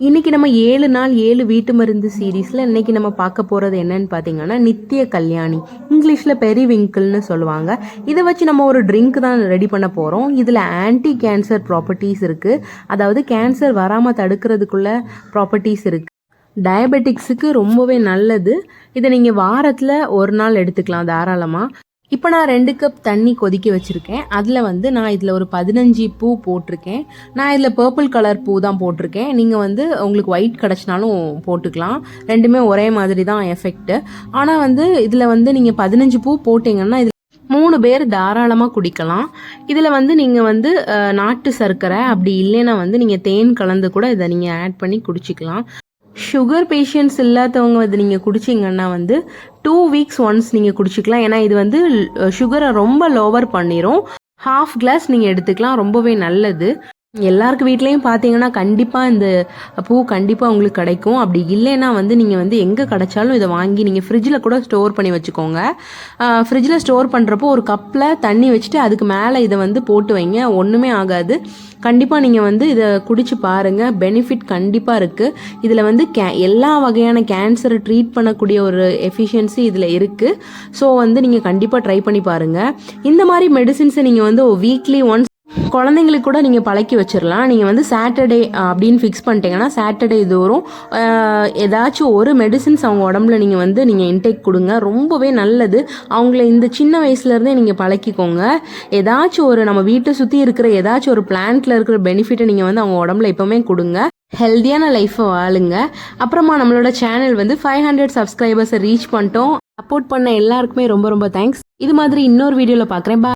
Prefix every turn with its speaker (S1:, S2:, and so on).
S1: இன்னைக்கு நம்ம ஏழு நாள் ஏழு வீட்டு மருந்து சீரீஸில் இன்னைக்கு நம்ம பார்க்க போகிறது என்னன்னு பார்த்தீங்கன்னா நித்திய கல்யாணி. இங்கிலீஷில் பெரிவிங்கிள்னு சொல்லுவாங்க. இதை வச்சு நம்ம ஒரு ட்ரிங்க் தான் ரெடி பண்ண போகிறோம் இதில் ஆன்டி கேன்சர் ப்ராப்பர்ட்டிஸ் இருக்குது அதாவது கேன்சர் வராமல் தடுக்கிறதுக்குள்ள ப்ராப்பர்ட்டிஸ் இருக்குது டயபெட்டிக்ஸுக்கு ரொம்பவே நல்லது. இதை நீங்கள் வாரத்தில் ஒரு நாள் எடுத்துக்கலாம் தாராளமாக இப்போ நான் ரெண்டு கப் தண்ணி கொதிக்க வச்சுருக்கேன். அதில் வந்து நான் இதில் ஒரு பதினஞ்சு பூ போட்டிருக்கேன். நான் இதில் பர்பிள் கலர் பூ தான் போட்டிருக்கேன். நீங்கள் வந்து உங்களுக்கு ஒயிட் கிடச்சினாலும் போட்டுக்கலாம். ரெண்டுமே ஒரே மாதிரி தான் எஃபெக்ட்டு ஆனால் வந்து இதில் வந்து நீங்கள் பதினஞ்சு பூ போட்டிங்கன்னா இது மூணு பேர் தாராளமாக குடிக்கலாம். இதில் வந்து நீங்கள் வந்து நாட்டு சர்க்கரை அப்படி இல்லைன்னா வந்து நீங்கள் தேன் கலந்து கூட இதை நீங்கள் ஆட் பண்ணி குடிச்சிக்கலாம். சுகர் பேஷண்ட்ஸ் இல்லாதவங்க வந்து நீங்கள் குடிச்சிங்கன்னா வந்து டூ வீக்ஸ் ஒன்ஸ் நீங்கள் குடிச்சிக்கலாம். ஏன்னா இது வந்து சுகரை ரொம்ப லோவர் பண்ணிடும் ஹாஃப் கிளாஸ் நீங்கள் எடுத்துக்கலாம். ரொம்பவே நல்லது. எல்லாருக்கு வீட்லேயும் பார்த்தீங்கன்னா கண்டிப்பாக இந்த பூ கண்டிப்பாக உங்களுக்கு கிடைக்கும். அப்படி இல்லைன்னா வந்து நீங்கள் வந்து எங்கே கிடைச்சாலும் இதை வாங்கி நீங்கள் ஃப்ரிட்ஜில் கூட ஸ்டோர் பண்ணி வச்சுக்கோங்க. ஃப்ரிட்ஜில் ஸ்டோர் பண்ணுறப்போ ஒரு கப்பில் தண்ணி வச்சுட்டு அதுக்கு மேலே இதை வந்து போட்டு வைங்க. ஒன்றுமே ஆகாது. கண்டிப்பாக நீங்கள் வந்து இதை குடிச்சு பாருங்கள் பெனிஃபிட் கண்டிப்பாக இருக்குது இதில் வந்து கே எல்லா வகையான கேன்சரை ட்ரீட் பண்ணக்கூடிய ஒரு எஃபிஷியன்சி இதில் இருக்குது ஸோ வந்து நீங்கள் கண்டிப்பாக ட்ரை பண்ணி பாருங்கள் இந்த மாதிரி மெடிசின்ஸை நீங்கள் வந்து வீக்லி ஒன்ஸ் குழந்தைங்களுக்கு கூட நீங்கள் பழக்கி வச்சிடலாம் நீங்கள் வந்து சாட்டர்டே அப்படின்னு ஃபிக்ஸ் பண்ணிட்டீங்கன்னா சாட்டர்டே தோறும் ஏதாச்சும் ஒரு மெடிசின்ஸ் அவங்க உடம்புல நீங்கள் வந்து நீங்கள் இன்டேக் கொடுங்க. ரொம்பவே நல்லது. அவங்கள இந்த சின்ன வயசுலேருந்தே நீங்கள் பழக்கிக்கோங்க. ஏதாச்சும் ஒரு நம்ம வீட்டை சுற்றி இருக்கிற ஏதாச்சும் ஒரு பிளான்ட்ல இருக்கிற பெனிஃபிட்டை நீங்கள் வந்து அவங்க உடம்புல எப்போவுமே கொடுங்க. ஹெல்த்தியான லைஃப்பை வாழுங்க. அப்புறமா நம்மளோட சேனல் வந்து ஃபைவ் ஹண்ட்ரட் சப்ஸ்கிரைபர்ஸை ரீச் பண்ணிட்டோம். சப்போர்ட் பண்ண எல்லாருக்குமே ரொம்ப ரொம்ப தேங்க்ஸ் இது மாதிரி இன்னொரு வீடியோவில் பார்க்குறேன்